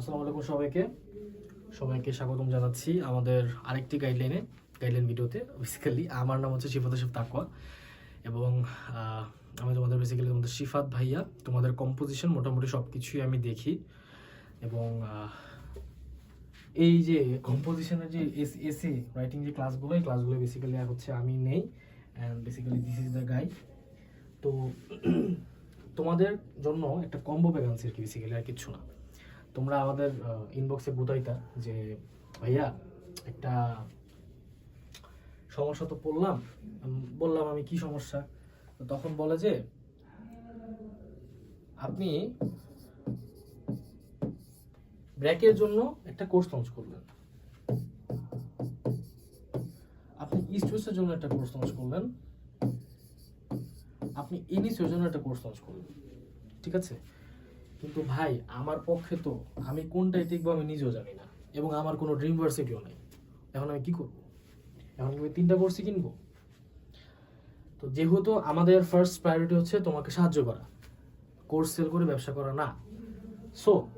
আসসালামু আলাইকুম সবাইকে। সবাইকে স্বাগতম জানাচ্ছি আমাদের আরেকটি গাইডলাইনে গাইডলাইন ভিডিওতে বেসিক্যালি আমার নাম হচ্ছে শিফাত শিফ তাকওয়া এবং আমি তোমাদের বেসিক্যালি তোমাদের শিফাত ভাইয়া, তোমাদের কম্পোজিশন মোটামুটি সব কিছুই আমি দেখি। এবং এই যে কম্পোজিশনের যে এসে রাইটিং যে ক্লাসগুলো এই ক্লাসগুলো বেসিক্যালি হচ্ছে আমি নেই। And basically this is the guide তো, তোমাদের জন্য একটা কম্বো ভ্যাকান্সি আর কি বেসিক্যালি আর কিছু না। তোমরা আমাদের ইনবক্সে বুঝাইতা যে, ভাইয়া, একটা সমস্যা তো পড়লাম বললাম আমি কি সমস্যা? তখন বলে যে, আপনি ব্র্যাকের জন্য একটা কোর্স লঞ্চ করলেন। আপনি ইস্ট জন্য একটা কোর্স লঞ্চ করলেন। আপনি ইনিসের জন্য একটা কোর্স লঞ্চ করলেন। ঠিক আছে? কিন্তু ভাই, আমার পক্ষে তো আমি কোনটাই টিকবো আমি নিজেও জানি না। এবং আমার কোনো ড্রিম ভার্সিটিও নেই। এখন আমি কি করব? এখন আমি তিনটা কোর্সই কিনবো? তো যেহেতু আমাদের ফার্স্ট প্রায়োরিটি হচ্ছে তোমাকে সাহায্য করা। কোর্স সেল করে ব্যবসা করা না। সো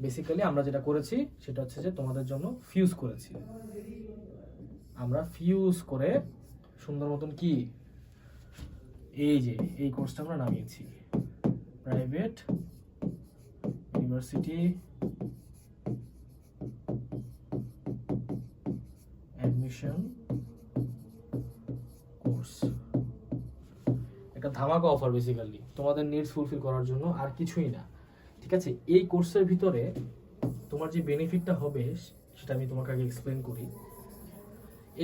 বেসিক্যালি আমরা যেটা করেছি, সেটা হচ্ছে যে তোমাদের জন্য ফিউজ করেছি। আমরা ফিউজ করে সুন্দর মতন কি? এই যে, এই কোর্সটা আমরা নামিয়েছি। প্রাইভেট ইউনিভার্সিটি অ্যাডমিশন কোর্স একটা ধামাকা অফার বেসিক্যালি তোমাদের নিডস ফুলফিল করার জন্য আর কিছুই না। ঠিক আছে? এই কোর্সের ভিতরে তোমার যে বেনিফিটটা হবে, সেটা আমি তোমাকে আগে এক্সপ্লেন করি।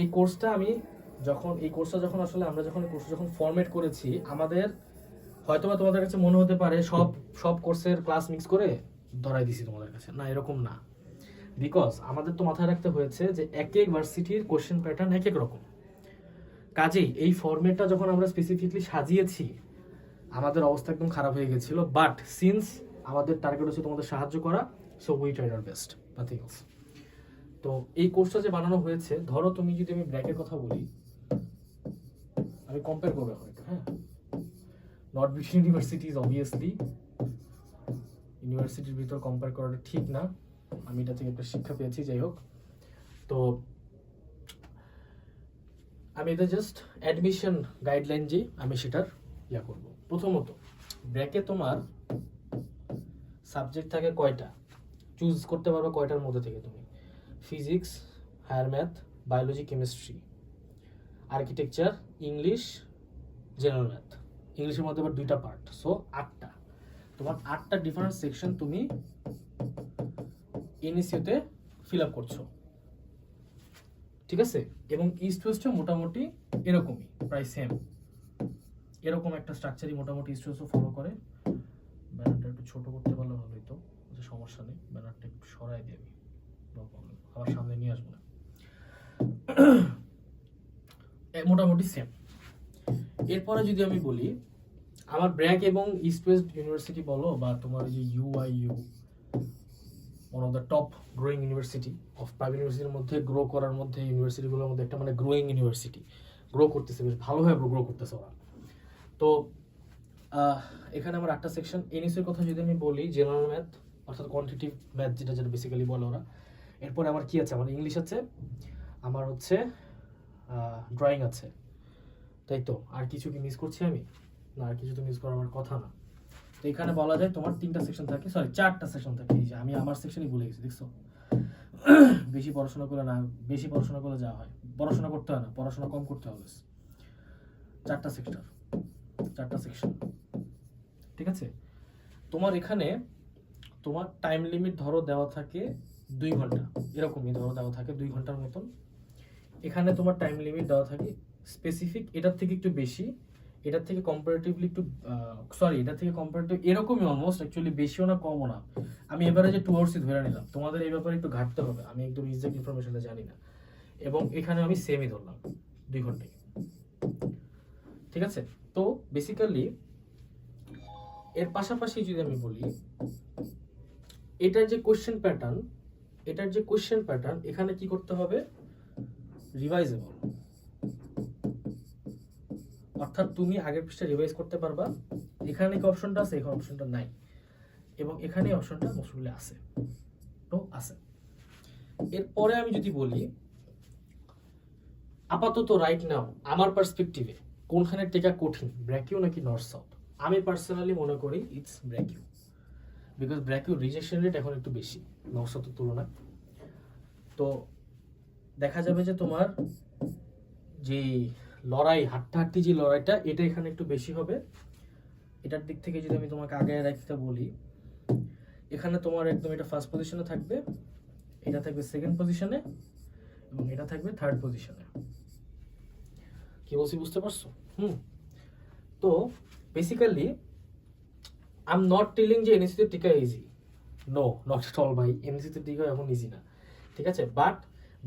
এই কোর্সটা আমি যখন, এই কোর্সটা যখন আসলে আমরা যখন কোর্স যখন ফরম্যাট করেছি, আমাদের হয়তোবা তোমাদের কাছে মনে হতে পারে সব সব কোর্সের ক্লাস মিক্স করে ধরাই দিছি তোমাদের কাছে। না, এরকম না। বিকজ আমাদের তো মাথায় রাখতে হয়েছে যে এক এক ভার্সিটির কোশ্চেন প্যাটার্ন এক এক রকম। কাজেই এই ফরম্যাটটা যখন আমরা স্পেসিফিকলি সাজিয়েছি, আমাদের অবস্থা একদম খারাপ হয়ে গেছিল। বাট সিন্স আমাদের টার্গেট হচ্ছে তোমাদের সাহায্য করা so we tried our best nothing else তো এই কোর্সটা যে বানানো হয়েছে, ধরো তুমি যদি আমি ব্র্যাকের কথা বলি, আমি কম্পেয়ার করব এখন হ্যাঁ? নট বিটুইন ইউনিভার্সিটিজ অবভিয়াসলি ইউনিভার্সিটির ভিতর কম্পেয়ার করাটা ঠিক না। আমি এটা থেকে একটা শিক্ষা পেয়েছি, যাই হোক। তো, আমি এটা জাস্ট অ্যাডমিশন গাইডলাইন যে আমি সেটার ইয়া করব। প্রথমত, ব্র্যাকে তোমার সাবজেক্ট থাকে কয়টা? চুজ করতে পারবে কয়টার মধ্যে থেকে তুমি? Physics higher math biology chemistry architecture English general math ইংলিশের মধ্যে আবার দুইটা পার্ট সো আটটা। তোমার আটটা ডিফারেন্ট সেকশন তুমি এনএসইউতে ফিল আপ করছ। ঠিক আছে? এবং ইস্ট ওয়েস্টে মোটামুটি এরকমই, প্রায় সেম এরকম একটা স্ট্রাকচারই মোটামুটি ইস্ট ওয়েস্টও ফলো করে। ব্যানারটা একটু ছোটো করতে পারলে ভালো হতো যে সমস্যা নেই। ব্যানারটা একটু সরাই দিয়ে আমি। আবার সামনে নিয়ে আসব না। মোটামুটি সেম এরপরে যদি আমি বলি আমার ব্র্যাক এবং ইস্ট ওয়েস্ট ইউনিভার্সিটি বলো বা তোমার যে UIU one of the top growing university of private ইউনিভার্সিটির মধ্যে গ্রো করার মধ্যে ইউনিভার্সিটিগুলোর মধ্যে একটা মানে গ্রোয়িং ইউনিভার্সিটি গ্রো করতেছে বেশ ভালোভাবে গ্রো করতেছে ওরা। তো এখানে আমার আটটা সেকশন এনএসের কথা যদি আমি বলি জেনারেল ম্যাথ অর্থাৎ কোয়ান্টিটিভ ম্যাথ যেটা যেটা বেসিক্যালি বলে ওরা। এরপরে আমার কি আছে? আমার ইংলিশ আছে, আমার হচ্ছে ড্রয়িং আছে। তাই তো? আর কিছু কি মিস করছি আমি? না, আর কিছু তো মিস করার কথা না। তো এখানে বলা যায় তোমার তিনটা সেকশন থাকে সরি চারটা সেকশন থাকে। এই যে আমি আমার সেকশনই ভুলে গেছি, দেখছ? বেশি পড়াশোনা করলে না, বেশি পড়াশোনা করলে যা হয়। পড়াশোনা করতে হয় না, পড়াশোনা কম করতে হবে চারটা সেক্টর চারটা সেকশন ঠিক আছে? তোমার এখানে তোমার টাইম লিমিট ধরো দেওয়া থাকে দুই ঘণ্টা। এরকমই ধরো দেওয়া থাকে দুই ঘণ্টার মতন। এখানে তোমার টাইম লিমিট দেওয়া থাকে স্পেসিফিক এটার থেকে একটু বেশি। এটার থেকে কম্পারেটিভলি একটু সরি এটার থেকে কম্পারেটিভ এরকমই অলমোস্ট অ্যাকচুয়ালি বেশিও না, কমও না। আমি এবারে যে টু আওয়ার্সই ধরে নিলাম, তোমাদের এই ব্যাপারে একটু ঘাটতে হবে, আমি একদম এক্সাক্ট ইনফরমেশনটা জানি না। এবং এখানে আমি সেমই ধরলাম, দুই ঘন্টায়। ঠিক আছে? তো বেসিক্যালি এর পাশাপাশি যদি আমি বলি, এটার যে কোশ্চেন প্যাটার্ন এটার যে কোশ্চেন প্যাটার্ন এখানে কি করতে হবে? রিভাইজেবল অর্থাৎ তুমি আগের পৃষ্ঠা রিভাইজ করতে পারবা। এখানে কি অপশনটা আছে, এখানে অপশনটা নাই। এবং এখানে অপশনটা মোস্টলি আছে। সাপোর্টও আছে। এরপরে আমি যদি বলি, আপাতত রাইট নাও আমার পার্সপেক্টিভে কোনখানে টেকা কঠিন ব্র্যাকিউ নাকি নর্থ সাউথ? আমি পার্সোনালি মনে করি it's BRACU because BRACU rejection rate এখন একটু বেশি, নর্থ সাউথের তুলনায়। তো দেখা যাবে যে তোমার যে লড়াই, হাট্টাহাট্টি যে লড়াইটা, এটা এখানে একটু বেশি হবে। এটার দিক থেকে যদি আমি তোমাকে আগে রাখতে বলি, এখানে তোমার একদম এটা ফার্স্ট পজিশনে থাকবে, এটা থাকবে সেকেন্ড পজিশনে এবং এটা থাকবে থার্ড পজিশনে কি বলছি বুঝতে পারছ? হুম। তো basically I am not telling যে এনএসিতে টিকা ইজি নো নট অল ভাই। এনএসিতে টিকা এখন ইজি না। ঠিক আছে? বাট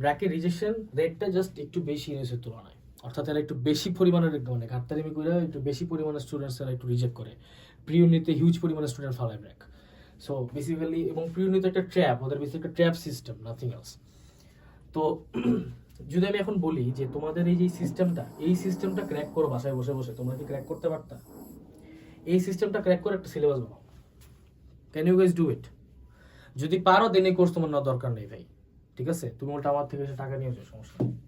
ব্র্যাকের রিজেকশন রেটটা জাস্ট একটু বেশি এনএসির তুলনায়। অর্থাৎ এরা একটু বেশি পরিমাণের মানে ঘাটতারিমি করে একটু বেশি পরিমাণের স্টুডেন্টস এরা একটু রিজেক্ট করে। প্রিউনিতে হিউজ পরিমাণের স্টুডেন্ট ফালায় ব্র্যাক সো বেসিক্যালি এবং প্রি প্রিউনিতে একটা ট্র্যাপ ওদের বেসিক একটা ট্র্যাপ সিস্টেম নাথিং এলস তো, যদি আমি এখন বলি যে তোমাদের এই যে সিস্টেমটা এই সিস্টেমটা ক্র্যাক করো বাসায় বসে বসে, তোমরা কি ক্র্যাক করতে পারতা? এই সিস্টেমটা ক্র্যাক করে একটা সিলেবাস বানাও। Can you guys do it যদি পারো দেন এই কোর্স তোমার নেওয়ার দরকার নেই ভাই। ঠিক আছে? তুমি ওটা আমার থেকে টাকা নিয়ে যাও সমস্যা নেই।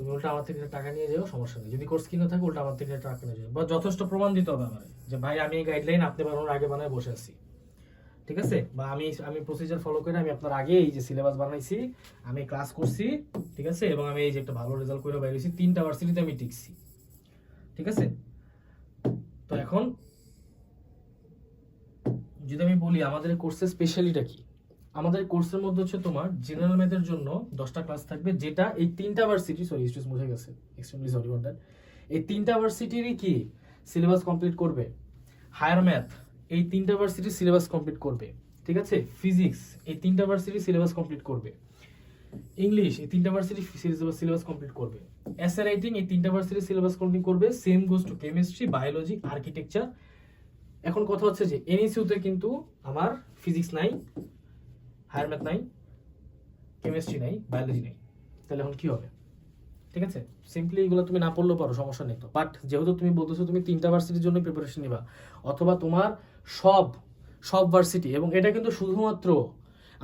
তুমি উল্টা আমার থেকে টাকা নিয়ে যাও, সমস্যা নেই। যদি কোর্স কিনে থাকে, উল্টা আমার থেকে টাকা নিয়ে যাও। বা যথেষ্ট প্রমাণ দিতে হবে আমার যে, ভাই, আমি এই গাইডলাইন আপনি বানানোর আগে বানায় বসে আছি। ঠিক আছে? বা আমি আমি প্রসিজার ফলো করে আমি আপনার আগে এই যে সিলেবাস বানাইছি, আমি ক্লাস করছি, ঠিক আছে? এবং আমি এই যে একটা ভালো রেজাল্ট করে বাইরেছি তিনটা ভার্সিটিতে আমি টিকছি। ঠিক আছে? তো এখন যদি আমি বলি, আমাদের কোর্সের স্পেশালিটা কি? আমাদের কোর্সের মধ্যে হচ্ছে তোমার জেনারেল ম্যাথের জন্য দশটা ক্লাস থাকবে, যেটা এই তিনটা ভার্সিটি সরি স্টুডেন্টস মুছে গেছে। এক্সট্রিমলি সরি ফর দ্যাট এই তিনটা ভার্সিটিরই কি সিলেবাস কমপ্লিট করবে? হায়ার ম্যাথ এই তিনটা ভার্সিটির সিলেবাস কমপ্লিট করবে। ঠিক আছে? ফিজিক্স এই তিনটা ভার্সিটির সিলেবাস কমপ্লিট করবে। ইংলিশ এই তিনটা ভার্সিটি সিলেবাস কমপ্লিট করবে। এসএ রাইটিং এই তিনটা ভার্সিটি সিলেবাস কমপ্লিট করবে। Same goes to chemistry biology architecture এখন কথা হচ্ছে যে এনইসিউতে কিন্তু আমার ফিজিক্স নাই। হায়ার ম্যাথ নাই, কেমিস্ট্রি নাই, বায়োলজি নাই। তাহলে এখন কি হবে? ঠিক আছে? সিম্পলি এগুলো তুমি না পড়লেও পারো, সমস্যা নেই তো। বাট যেহেতু তুমি বলতেছো তুমি তিনটা ভার্সিটির জন্য প্রিপারেশন নিবা, অথবা তোমার সব সব ভার্সিটি এবং এটা কিন্তু শুধুমাত্র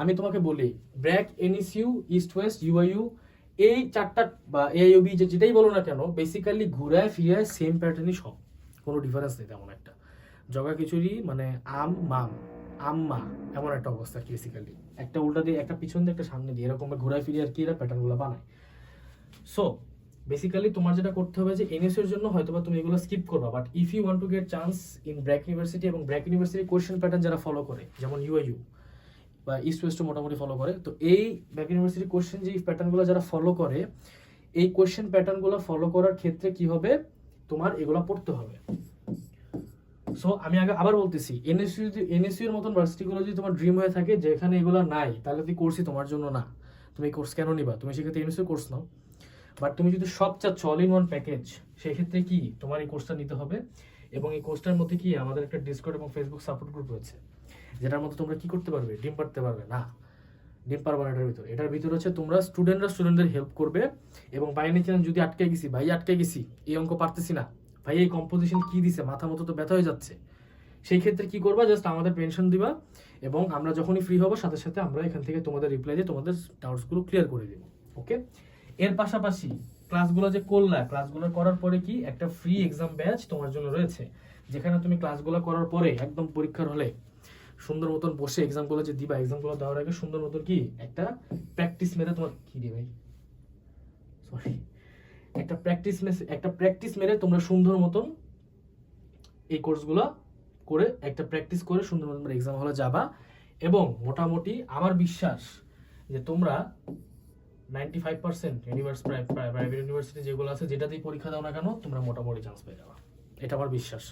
আমি তোমাকে বলি, ব্র্যাক, এনইসিউ, ইস্ট ওয়েস্ট ইউআইইউ এই চারটা, বা এআইইউবি যে যেটাই বলো না কেন বেসিক্যালি ঘুরায় ফিরায় সেম প্যাটার্নই সব। কোনো ডিফারেন্স নেই তেমন একটা। জগা খিচুড়ি মানে আম, মাম। আম্মা, এমন একটা অবস্থা বেসিক্যালি একটা উল্টা দিয়ে, একটা পিছন দিয়ে, একটা সামনে দিয়ে, এরকম ঘোরায় ফিরে আর কি এরা প্যাটার্নগুলো বানায়। সো বেসিক্যালি তোমার যেটা করতে হবে যে এনএস এর জন্য হয়তোবা তুমি এগুলো স্কিপ করবা but if you want to get chance in BRAC university এবং ব্র্যাক ইউনিভার্সিটি কোয়েশ্চেন প্যাটার্ন যারা ফলো করে, যেমন ইউআইইউ বা ইস্ট ওয়েস্টও মোটামুটি ফলো করে, তো এই ব্র্যাক ইউনিভার্সিটি কোয়েশ্চেন যে প্যাটার্নগুলো যারা ফলো করে, এই কোয়েশ্চেন প্যাটার্নগুলো ফলো করার ক্ষেত্রে কি হবে? তোমার এগুলো পড়তে হবে। সো আমি আগে আবার বলতেছি এনএসইউ যদি এনএসইউ এর মতন ভার্সিটিগুলো যদি তোমার ড্রিম হয়ে থাকে, যেখানে এগুলো নাই, তাহলে তুই কোর্সই তোমার জন্য না। তুমি কোর্স কেন নিবা? তুমি সেক্ষেত্রে এনএসইউ কোর্স নাও। বাট তুমি যদি সব চাচ্ছ অল ইন ওয়ান প্যাকেজ সেক্ষেত্রে কি তোমার এই কোর্সটা নিতে হবে? এবং এই কোর্সটার মধ্যে কি আমাদের একটা ডিসকর্ড এবং ফেসবুক সাপোর্ট গ্রুপ রয়েছে? যেটার মধ্যে তোমরা কি করতে পারবে? ডিম পারতে পারবে? না। ডিম পারবে না এটার ভিতরে। এটার ভিতরে হচ্ছে তোমরা স্টুডেন্টরা স্টুডেন্টদের হেল্প করবে। এবং বাইরে চ্যানেল যদি আটকে গেছি, ভাই আটকে গেছি, এই অঙ্ক পারতেছি না। ভাই, এই কম্পোজিশন কি দিছে? মাথা মতো তো ব্যথা হয়ে যাচ্ছে। সেই ক্ষেত্রে কি করবা? জাস্ট আমাদের পেনশন দিবা এবং আমরা যখনই ফ্রি হব, সাথে সাথে আমরা এখান থেকে তোমাদের রিপ্লাই দিয়ে তোমাদের ডাউটসগুলো ক্লিয়ার করে দিব। ওকে এর পাশাপাশি ক্লাসগুলো যে করলা ক্লাসগুলো করার পরে কি একটা ফ্রি এক্সাম ব্যাচ তোমার জন্য রয়েছে। যেখানে তুমি ক্লাসগুলো করার পরে একদম পরীক্ষার হলে সুন্দর মতন বসে এক্সামগুলো যে দিবা এক্সামগুলো দেওয়ার আগে সুন্দর মতন কি একটা প্র্যাকটিস মেরে তোমার কি রে ভাই? সরি একটা প্র্যাকটিস একটা প্র্যাকটিস মেরে তোমরা সুন্দর মতন এই কোর্সগুলো করে একটা প্র্যাকটিস করে সুন্দর মতন এক্সাম হলে যাবা। এবং মোটামুটি আমার বিশ্বাস যে তোমরা ninety five percent universe private university যেগুলো আছে, যেটাতেই পরীক্ষা দাও না কেন, তোমরা মোটামুটি চান্স পেয়ে যাবা। এটা আমার বিশ্বাস।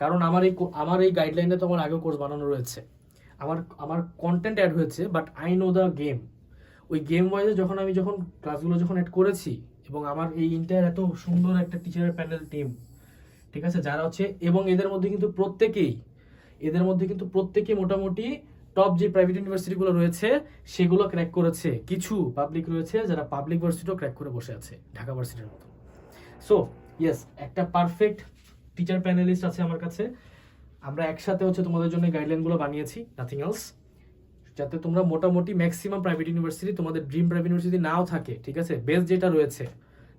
কারণ আমার এই আমার এই গাইডলাইনে তো আমার আগেও কোর্স বানানো রয়েছে। আমার আমার কন্টেন্ট অ্যাড হয়েছে but I know the game ওই গেম ওয়াইজে যখন আমি যখন ক্লাসগুলো যখন অ্যাড করেছি এবং আমার এই ইন্টার এত সুন্দর একটা টিচারের প্যানেল টিম ঠিক আছে? যারা হচ্ছে, এবং এদের মধ্যে কিন্তু প্রত্যেকেই, এদের মধ্যে কিন্তু প্রত্যেকে মোটামুটি টপ যে প্রাইভেট ইউনিভার্সিটিগুলো রয়েছে, সেগুলো ক্র্যাক করেছে। কিছু পাবলিক রয়েছে যারা পাবলিক ভার্সিটিও ক্র্যাক করে বসে আছে, ঢাকা ভার্সিটির মতো। সো ইয়েস একটা পারফেক্ট টিচার প্যানেলিস্ট আছে আমার কাছে। আমরা একসাথে হচ্ছে তোমাদের জন্য গাইডলাইনগুলো বানিয়েছি নাথিং এলস যাতে তোমরা মোটামুটি ম্যাক্সিমাম প্রাইভেট ইউনিভার্সিটি তোমাদের ড্রিম প্রাইভেট ইউনিভার্সিটি নাও থাকে, ঠিক আছে? বেস্ট যেটা রয়েছে,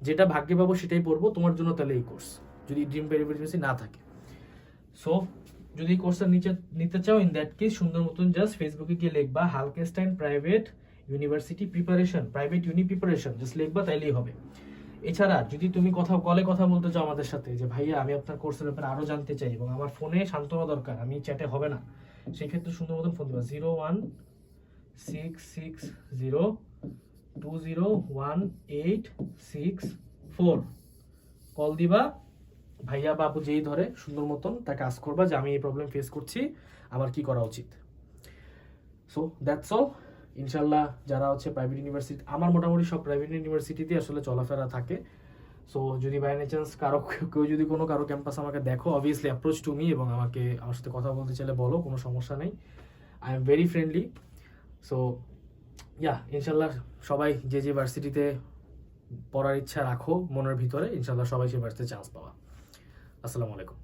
যেটা ভাগ্যে পাবো সেটাই পড়ব, তোমার জন্য তাহলে এই কোর্স যদি ড্রিম প্রাইভেট ইউনিভার্সিটি না থাকে। সো যদি কোর্সটা নিচে নিতে চাও ইন দ্যাট কেস সুন্দর মতন জাস্ট ফেসবুকে গিয়ে লিখবা হালকেস্টাইন private university preparation private uni preparation just লিখবা, তাইলেই হবে। এছাড়া, যদি তুমি কথা কলে কথা বলতে চাও আমাদের সাথে, যে ভাইয়া, আমি আপনার কোর্সের ব্যাপারে আরও জানতে চাই, এবং আমার ফোনে সান্ত্বনা দরকার, আমি চ্যাটে হবে না সেই ক্ষেত্রে সুন্দর মতন ফোন দিবা। Zero one six six zero two zero one eight six four call দিবা। ভাইয়া, বাবু যেই ধরে, সুন্দর মতন তাকে আস করবা যে আমি এই প্রবলেম ফেস করছি আমার কি করা উচিত। সো দ্যাটস অল ইনশাল্লাহ যারা হচ্ছে প্রাইভেট ইউনিভার্সিটি আমার মোটামুটি সব প্রাইভেট ইউনিভার্সিটিতে আসলে চলাফেরা থাকে। সো যদি বাই এনি চান্স কারও কেউ যদি কোনো কারও ক্যাম্পাস আমাকে দেখো অবভিয়াসলি অ্যাপ্রোচ টু মি এবং আমাকে আমার সাথে কথা বলতে চাইলে বলো, কোনো সমস্যা নেই। I am very friendly so yeah ইনশাল্লাহ সবাই যে যে ভার্সিটিতে পড়ার ইচ্ছা রাখো মনের ভিতরে, ইনশাল্লাহ সবাই সে ভার্সিটিতে চান্স পাওয়া আসসালামু আলাইকুম।